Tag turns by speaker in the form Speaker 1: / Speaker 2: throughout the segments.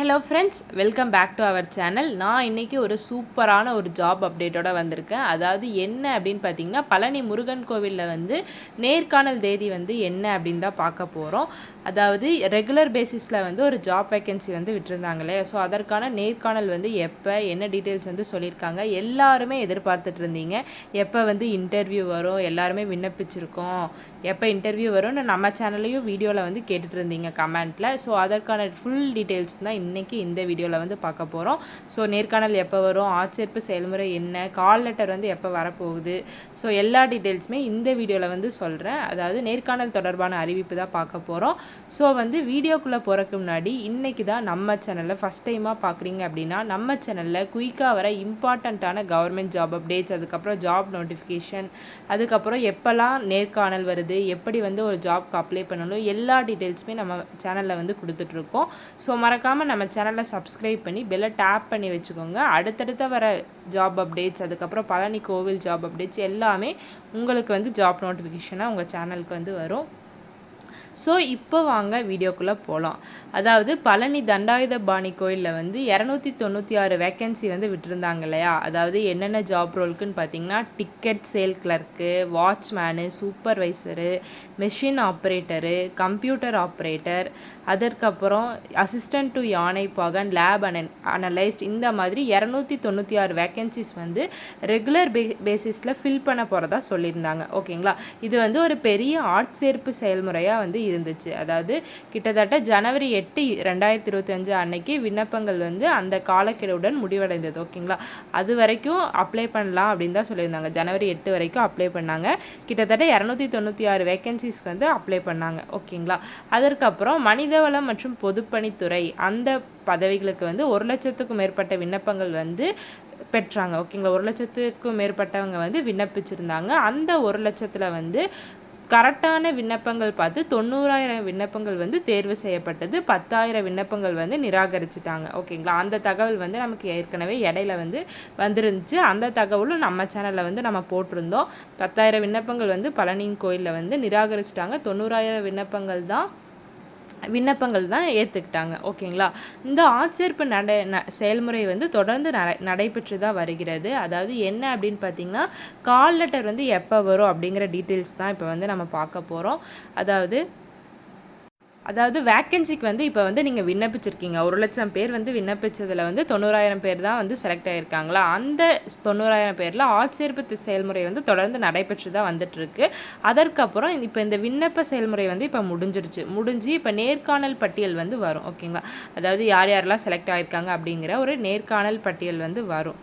Speaker 1: Hello friends welcome back to our channel நான் இன்றைக்கி ஒரு சூப்பரான ஒரு ஜாப் அப்டேட்டோட வந்திருக்கேன். அதாவது என்ன அப்படின்னு பார்த்தீங்கன்னா பழனி முருகன் கோவிலில் வந்து நேர்காணல் தேதி வந்து என்ன அப்படின்னு தான் பார்க்க போகிறோம் அதாவது ரெகுலர் பேசிஸில் வந்து ஒரு ஜாப் வேக்கன்சி வந்து விட்டுருந்தாங்களே ஸோ அதற்கான நேர்காணல் வந்து எப்போ என்ன டீட்டெயில்ஸ் வந்து சொல்லியிருக்காங்க எல்லாருமே எதிர்பார்த்துட்டு இருந்தீங்க. எப்போ வந்து இன்டர்வியூ வரும் எல்லாருமே விண்ணப்பிச்சிருக்கோம். எப்போ இன்டர்வியூ வரும்னு நம்ம சேனல்லையும் வீடியோவில் வந்து கேட்டுட்டு இருந்தீங்க கமெண்ட்டில் ஸோ அதற்கான ஃபுல் டீட்டெயில்ஸ் தான் இன்றைக்கி இந்த வீடியோவில் வந்து பார்க்க போகிறோம் ஸோ நேர்காணல் எப்போ வரும்? ஆட்சேர்ப்பு செயல்முறை என்ன? கால் லெட்டர் வந்து எப்போ வரப்போகுது? ஸோ எல்லா டீட்டெயில்ஸுமே இந்த வீடியோவில் வந்து சொல்கிறேன் அதாவது நேர்காணல் தொடர்பான அறிவிப்பு தான் பார்க்க போகிறோம் ஸோ வந்து வீடியோக்குள்ளே போகிறக்கு முன்னாடி இன்றைக்கி தான் நம்ம சேனலில் ஃபஸ்ட் டைமாக பார்க்குறீங்க அப்படின்னா நம்ம சேனலில் குயிக்காக வர இம்பார்ட்டண்ட்டான கவர்மெண்ட் ஜாப் அப்டேட்ஸ் அதுக்கப்புறம் ஜாப் நோட்டிஃபிகேஷன் அதுக்கப்புறம் எப்போல்லாம் நேர்காணல் வருது எப்படி வந்து ஒரு ஜாப்க்கு அப்ளை பண்ணணும் எல்லா டீட்டெயில்ஸுமே நம்ம சேனலில் வந்து கொடுத்துட்ருக்கோம் ஸோ மறக்காமல் நம்ம சேனலை சப்ஸ்கிரைப் பண்ணி பெல்லை டேப் பண்ணி வச்சுக்கோங்க. அடுத்தடுத்த வர ஜாப் அப்டேட்ஸ் அதுக்கப்புறம் பழனி கோவில் ஜாப் அப்டேட்ஸ் எல்லாமே உங்களுக்கு வந்து ஜாப் நோட்டிஃபிகேஷனாக உங்கள் சேனலுக்கு வந்து வரும். ஸோ இப்போ வாங்க வீடியோக்குள்ளே போகலாம் அதாவது பழனி தண்டாயுதபாணி கோயிலில் வந்து இரநூத்தி தொண்ணூற்றி ஆறு வேக்கன்சி வந்து விட்டுருந்தாங்க இல்லையா? அதாவது என்னென்ன ஜாப் ரோலுக்குன்னு பார்த்தீங்கன்னா ticket sale clerk watchman supervisor machine operator computer operator அதற்கப்புறம் அசிஸ்டன்ட் டு யானை பாகன் லேப் அனன் அனலைஸ்ட் இந்த மாதிரி இரநூத்தி தொண்ணூற்றி ஆறு வேக்கன்சிஸ் வந்து ரெகுலர் பே பேசிஸில் ஃபில் பண்ண போகிறதா சொல்லியிருந்தாங்க. ஓகேங்களா இது வந்து ஒரு பெரிய ஆட்சேர்ப்பு செயல்முறையாக வந்து இருந்துச்சு. அதாவது கிட்டத்தட்ட ஜனவரி எட்டு ரெண்டாயிரத்தி இருபத்தஞ்சு அன்னைக்கு விண்ணப்பங்கள் வந்து அந்த காலக்கெடுவுடன் முடிவடைந்தது. ஓகேங்களா? அது வரைக்கும் அப்ளை பண்ணலாம் அப்படின்னு தான் சொல்லியிருந்தாங்க. ஜனவரி எட்டு வரைக்கும் அப்ளை பண்ணாங்க. கிட்டத்தட்ட இரநூத்தி தொண்ணூற்றி ஆறு வேகன்சிஸ்க்கு வந்து அப்ளை பண்ணாங்க. ஓகேங்களா? அதற்கப்புறம் மனிதவளம் மற்றும் பொதுப்பணித்துறை அந்த பதவிகளுக்கு வந்து ஒரு லட்சத்துக்கும் மேற்பட்ட விண்ணப்பங்கள் வந்து பெற்றாங்க. ஓகேங்களா? ஒரு லட்சத்துக்கும் மேற்பட்டவங்க வந்து விண்ணப்பிச்சிருந்தாங்க. அந்த ஒரு லட்சத்தில் வந்து கரெக்டான விண்ணப்பங்கள் பார்த்து தொண்ணூறாயிரம் விண்ணப்பங்கள் வந்து தேர்வு செய்யப்பட்டது. பத்தாயிரம் விண்ணப்பங்கள் வந்து நிராகரிச்சிட்டாங்க. ஓகேங்களா? அந்த தகவல் வந்து நமக்கு ஏற்கனவே இடையில வந்து வந்துருந்துச்சு. அந்த தகவலும் நம்ம சேனலில் வந்து நம்ம போட்டிருந்தோம். பத்தாயிரம் விண்ணப்பங்கள் வந்து பழனியின் கோயிலில் வந்து நிராகரிச்சிட்டாங்க. தொண்ணூறாயிரம் விண்ணப்பங்கள் தான் விண்ணப்பங்கள் தான் ஏற்றுக்கிட்டாங்க ஓகேங்களா? இந்த ஆட்சேர்ப்பு நடை ந செயல்முறை வந்து தொடர்ந்து நடை நடைபெற்று தான் வருகிறது. அதாவது என்ன அப்படின்னு பார்த்தீங்கன்னா கால் லெட்டர் வந்து எப்போ வரும் அப்படிங்கிற டீட்டெயில்ஸ் தான் இப்போ வந்து நம்ம பார்க்க போகிறோம் அதாவது அதாவது வேக்கன்சிக்கு வந்து இப்போ வந்து நீங்கள் விண்ணப்பிச்சிருக்கீங்க. ஒரு லட்சம் பேர் வந்து விண்ணப்பிச்சதில் வந்து தொண்ணூறாயிரம் பேர் தான் வந்து செலக்ட் ஆகியிருக்காங்களா அந்த தொண்ணூறாயிரம் பேரில் ஆட்சேர்ப்பு செயல்முறை வந்து தொடர்ந்து நடைபெற்று தான் வந்துட்டுருக்கு. அதற்கப்புறம் இப்போ இந்த விண்ணப்ப செயல்முறை வந்து இப்போ முடிஞ்சிருச்சு. முடிஞ்சு இப்போ நேர்காணல் பட்டியல் வந்து வரும். ஓகேங்களா? அதாவது யார் யாரெல்லாம் செலக்ட் ஆகியிருக்காங்க அப்படிங்கிற ஒரு நேர்காணல் பட்டியல் வந்து வரும்.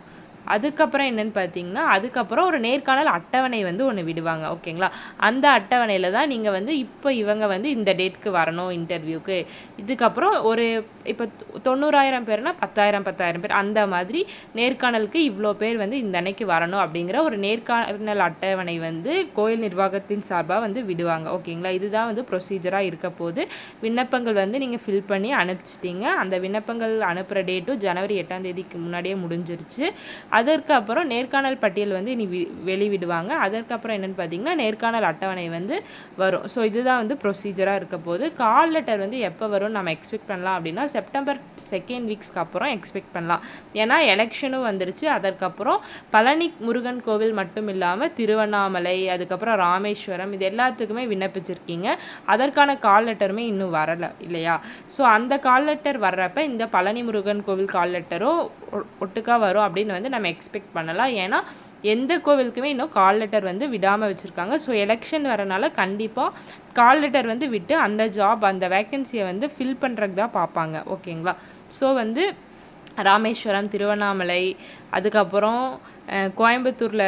Speaker 1: அதுக்கப்புறம் என்னென்னு பார்த்தீங்கன்னா அதுக்கப்புறம் ஒரு நேர்காணல் அட்டவணை வந்து ஒன்று விடுவாங்க. ஓகேங்களா? அந்த அட்டவணையில் தான் நீங்கள் வந்து இப்போ இவங்க வந்து இந்த டேட்க்கு வரணும் இன்டர்வியூக்கு. இதுக்கப்புறம் ஒரு இப்போ தொண்ணூறாயிரம் பேர்னா பத்தாயிரம் பத்தாயிரம் பேர். அந்த மாதிரி நேர்காணலுக்கு இவ்வளோ பேர் வந்து இந்த அன்னைக்கு வரணும் அப்படிங்கிற ஒரு நேர்காணல் அட்டவணை வந்து கோயில் நிர்வாகத்தின் சார்பாக வந்து விடுவாங்க. ஓகேங்களா? இதுதான் வந்து ப்ரொசீஜராக இருக்க போது விண்ணப்பங்கள் வந்து நீங்கள் ஃபில் பண்ணி அனுப்பிச்சிட்டிங்க. அந்த விண்ணப்பங்கள் அனுப்புகிற டேட்டும் ஜனவரி எட்டாம் தேதிக்கு முன்னாடியே முடிஞ்சிருச்சு. அதற்கப்புறம் நேர்காணல் பட்டியல் வந்து இனி வெளிவிடுவாங்க. அதற்கப்புறம் என்னென்னு பார்த்தீங்கன்னா நேர்காணல் அட்டவணை வந்து வரும். ஸோ இதுதான் வந்து ப்ரொசீஜராக இருக்க போது கால் லெட்டர் வந்து எப்போ வரும் நம்ம எக்ஸ்பெக்ட் பண்ணலாம் அப்படின்னா செப்டம்பர் செகண்ட் வீக்ஸ்க்கு அப்புறம் எக்ஸ்பெக்ட் பண்ணலாம். ஏன்னா எலெக்ஷனும் வந்துருச்சு. அதற்கப்புறம் பழனி முருகன் கோவில் மட்டும் இல்லாமல் திருவண்ணாமலை அதுக்கப்புறம் ராமேஸ்வரம் இது எல்லாத்துக்குமே விண்ணப்பிச்சிருக்கீங்க. அதற்கான கால் லெட்டருமே இன்னும் வரலை இல்லையா? ஸோ அந்த கால் லெட்டர் வர்றப்ப இந்த பழனி முருகன் கோவில் கால் லெட்டரும் ஒட்டுக்கா வரும் அப்படின்னு வந்து நம்ம எக்ஸ்பெக்ட் பண்ணலாம். ஏன்னா எந்த கோவிலுக்குமே இன்னும் கால் லெட்டர் வந்து விடாமல் வச்சுருக்காங்க. ஸோ எலெக்ஷன் வரனால கண்டிப்பாக கால் லெட்டர் வந்து விட்டு அந்த ஜாப் அந்த வேக்கன்சியை வந்து ஃபில் பண்ணுறதுக்கு தான் பார்ப்பாங்க. ஓகேங்களா ஸோ வந்து ராமேஸ்வரம் திருவண்ணாமலை அதுக்கப்புறம் கோயம்புத்தூரில்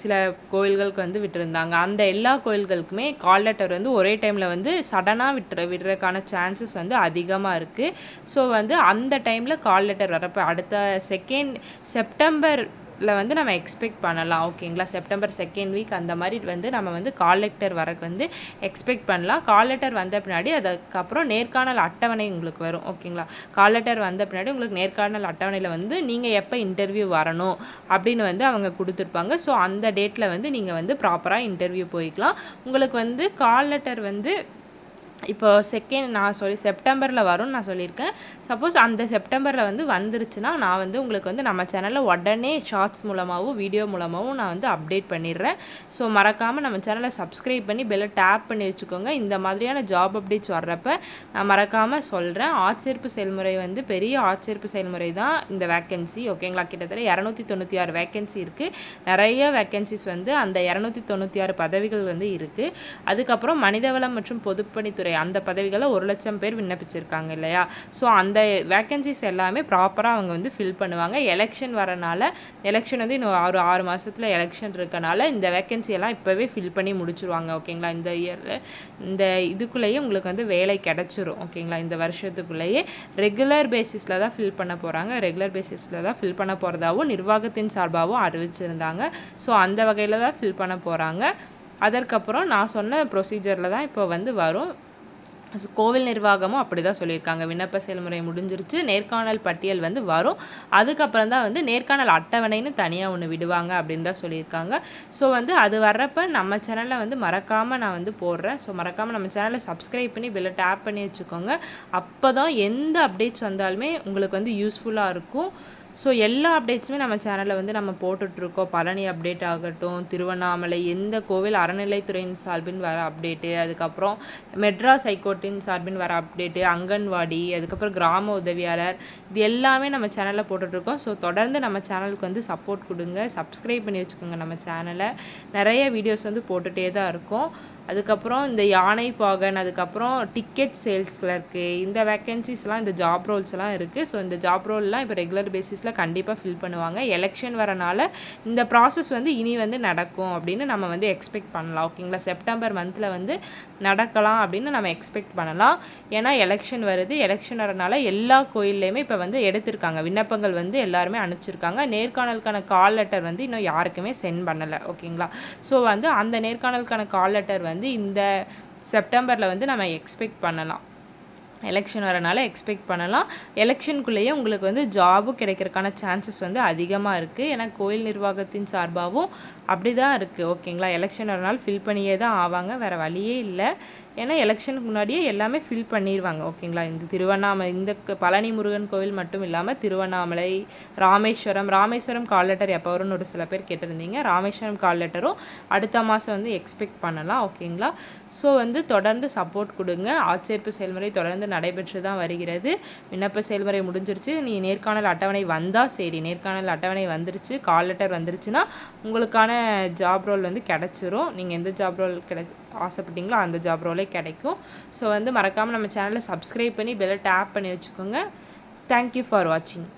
Speaker 1: சில கோயில்களுக்கு வந்து விட்டுருந்தாங்க. அந்த எல்லா கோயில்களுக்குமே கால் லெட்டர் வந்து ஒரே டைமில் வந்து சடனாக விட்டுற விடுறதுக்கான சான்சஸ் வந்து அதிகமாக இருக்குது ஸோ வந்து அந்த டைமில் கால் லெட்டர் வரப்போ அடுத்த செகண்ட் செப்டம்பர் வந்து நம்ம எக்ஸ்பெக்ட் பண்ணலாம். ஓகேங்களா? செப்டம்பர் செகண்ட் வீக் அந்த மாதிரி வந்து நம்ம வந்து கால் லெட்டர் வரக்கு வந்து எக்ஸ்பெக்ட் பண்ணலாம். கால் லெட்டர் வந்த பின்னாடி அதுக்கப்புறம் நேர்காணல் அட்டவணை உங்களுக்கு வரும். ஓகேங்களா? கால் லெட்டர் வந்த பின்னாடி உங்களுக்கு நேர்காணல் அட்டவணையில் வந்து நீங்கள் எப்போ இன்டர்வியூ வரணும் அப்படின்னு வந்து அவங்க கொடுத்துருப்பாங்க. ஸோ அந்த டேட்டில் வந்து நீங்கள் வந்து ப்ராப்பராக இன்டர்வியூ போய்க்கலாம். உங்களுக்கு வந்து கால் லெட்டர் வந்து இப்போ செகண்ட் நான் சொல்லி செப்டம்பரில் வரும்னு நான் சொல்லியிருக்கேன். சப்போஸ் அந்த செப்டம்பரில் வந்து வந்துருச்சுன்னா நான் வந்து உங்களுக்கு வந்து நம்ம சேனலில் உடனே ஷார்ட்ஸ் மூலமாகவும் வீடியோ மூலமாகவும் நான் வந்து அப்டேட் பண்ணிடுறேன். ஸோ மறக்காமல் நம்ம சேனலை சப்ஸ்கிரைப் பண்ணி பெல்லை டேப் பண்ணி வச்சுக்கோங்க. இந்த மாதிரியான ஜாப் அப்டேட்ஸ் வர்றப்ப நான் மறக்காமல் சொல்கிறேன் ஆட்சேர்ப்பு செயல்முறை வந்து பெரிய ஆட்சேர்ப்பு செயல்முறை தான் இந்த வேக்கன்சி ஓகேங்களா கிட்டத்தட்ட இரநூத்தி தொண்ணூற்றி ஆறு வேக்கன்சி இருக்குது நிறைய வேக்கன்சிஸ் வந்து அந்த இரநூத்தி தொண்ணூற்றி ஆறு பதவிகள் வந்து இருக்குது அதுக்கப்புறம் மனிதவளம் மற்றும் பொதுப்பணித்துறை அந்த பதவிகளை ஒரு லட்சம் பேர் விண்ணப்பிச்சிருக்காங்க இல்லையா? ஸோ அந்த வேக்கன்சிஸ் எல்லாமே ப்ராப்பராக அவங்க வந்து ஃபில் பண்ணுவாங்க. எலெக்ஷன் வரனால எலெக்ஷன் வந்து இன்னும் ஒரு ஆறு மாதத்தில் எலெக்ஷன் இருக்கனால இந்த வேக்கன்சி எல்லாம் இப்போவே ஃபில் பண்ணி முடிச்சிருவாங்க ஓகேங்களா இந்த இயரில் இந்த இதுக்குள்ளேயே உங்களுக்கு வந்து வேலை கிடச்சிரும் ஓகேங்களா இந்த வருஷத்துக்குள்ளேயே. ரெகுலர் பேசிஸில் தான் ஃபில் பண்ண போகிறாங்க ரெகுலர் பேசிஸில் தான் ஃபில் பண்ண போகிறதாவும் நிர்வாகத்தின் சார்பாகவும் அறிவிச்சிருந்தாங்க. ஸோ அந்த வகையில் தான் ஃபில் பண்ண போகிறாங்க அதற்கப்புறம் நான் சொன்ன ப்ரொசீஜரில் தான் இப்போ வந்து வரும். கோவில் நிர்வாகமும் அப்படி தான் சொல்லியிருக்காங்க. விண்ணப்ப செயல்முறை முடிஞ்சிருச்சு. நேர்காணல் பட்டியல் வந்து வரும். அதுக்கப்புறம் தான் வந்து நேர்காணல் அட்டவணைன்னு தனியாக ஒன்று விடுவாங்க அப்படின்னு தான் சொல்லியிருக்காங்க. ஸோ வந்து அது வர்றப்ப நம்ம சேனலில் வந்து மறக்காமல் நான் வந்து போடுறேன். ஸோ மறக்காமல் நம்ம சேனலை சப்ஸ்கிரைப் பண்ணி பெல்லை டேப் பண்ணி வச்சுக்கோங்க. அப்போ தான் எந்த அப்டேட்ஸ் வந்தாலுமே உங்களுக்கு வந்து யூஸ்ஃபுல்லாக இருக்கும். ஸோ எல்லா அப்டேட்ஸுமே நம்ம சேனலில் வந்து நம்ம போட்டுட்ருக்கோம். பழனி அப்டேட் ஆகட்டும் திருவண்ணாமலை எந்த கோவில் அறநிலைத்துறையின் சார்பின் வர அப்டேட்டு அதுக்கப்புறம் மெட்ராஸ் ஹைகோர்ட்டின் சார்பின் வர அப்டேட்டு அங்கன்வாடி அதுக்கப்புறம் கிராம உதவியாளர் இது எல்லாமே நம்ம சேனலில் போட்டுட்ருக்கோம். ஸோ தொடர்ந்து நம்ம சேனலுக்கு வந்து சப்போர்ட் கொடுங்க. சப்ஸ்கிரைப் பண்ணி வச்சுக்கோங்க நம்ம சேனலை நிறைய வீடியோஸ் வந்து போட்டுகிட்டே தான் இருக்கும். அதுக்கப்புறம் இந்த யானை பாகன் அதுக்கப்புறம் டிக்கெட் சேல்ஸ் கிளர்க்கு இந்த வேக்கன்சிஸ்லாம் இந்த ஜாப் ரோல்ஸ்லாம் இருக்குது ஸோ இந்த ஜாப் ரோல்லாம் இப்போ ரெகுலர் ஆஃபீஸில் கண்டிப்பாக ஃபில் பண்ணுவாங்க. எலெக்ஷன் வரனால இந்த ப்ராசஸ் வந்து இனி வந்து நடக்கும் அப்படின்னு நம்ம வந்து எக்ஸ்பெக்ட் பண்ணலாம். ஓகேங்களா செப்டம்பர் மந்தில் வந்து நடக்கலாம் அப்படின்னு நம்ம எக்ஸ்பெக்ட் பண்ணலாம். ஏன்னா எலெக்ஷன் வருது. எலெக்ஷன் வரனால எல்லா கோயில்லையுமே இப்போ வந்து எடுத்திருக்காங்க. விண்ணப்பங்கள் வந்து எல்லாருமே அனுப்பிச்சிருக்காங்க. நேர்காணலுக்கான கால் லெட்டர் வந்து இன்னும் யாருக்குமே சென்ட் பண்ணலை. ஓகேங்களா ஸோ வந்து அந்த நேர்காணலுக்கான கால் லெட்டர் வந்து இந்த செப்டம்பரில் வந்து நம்ம எக்ஸ்பெக்ட் பண்ணலாம். எலெக்ஷன் வரனால எக்ஸ்பெக்ட் பண்ணலாம். எலெக்ஷனுக்குள்ளேயே உங்களுக்கு வந்து ஜாபும் கிடைக்கிறதுக்கான சான்சஸ் வந்து அதிகமாக இருக்குது ஏன்னா கோயில் நிர்வாகத்தின் சார்பாகவும் அப்படி தான் இருக்குது ஓகேங்களா எலெக்ஷன் வரனால ஃபில் பண்ணியே தான் ஆவாங்க. வேறு வழியே இல்லை. ஏன்னா எலெக்ஷனுக்கு முன்னாடியே எல்லாமே ஃபில் பண்ணிடுவாங்க ஓகேங்களா இந்த திருவண்ணாமலை இந்த பழனி முருகன் கோவில் மட்டும் இல்லாமல் திருவண்ணாமலை ராமேஸ்வரம் ராமேஸ்வரம் கால் லெட்டர் எப்போ வரும்னு ஒரு சில பேர் கேட்டிருந்தீங்க. ராமேஸ்வரம் கால் லெட்டரும் அடுத்த மாதம் வந்து எக்ஸ்பெக்ட் பண்ணலாம் ஓகேங்களா ஸோ வந்து தொடர்ந்து சப்போர்ட் கொடுங்க. ஆட்சேர்ப்பு செயல்முறை தொடர்ந்து நடைபெற்று தான் வருகிறது. விண்ணப்ப செயல்முறை முடிஞ்சிருச்சு. நீ நேர்காணல் அட்டவணை வந்தால் சரி. நேர்காணல் அட்டவணை வந்துருச்சு கால் லெட்டர் வந்துருச்சுன்னா உங்களுக்கான ஜாப் ரோல் வந்து கிடச்சிரும். நீங்கள் எந்த ஜாப் ரோல் கிடை ஆசைப்பட்டீங்களோ அந்த ஜாப் ரோலே கிடைக்கும். ஸோ வந்து மறக்காமல் நம்ம சேனலை சப்ஸ்கிரைப் பண்ணி பெல்லை டேப் பண்ணி வச்சுக்கோங்க. தேங்க்யூ ஃபார் வாட்சிங்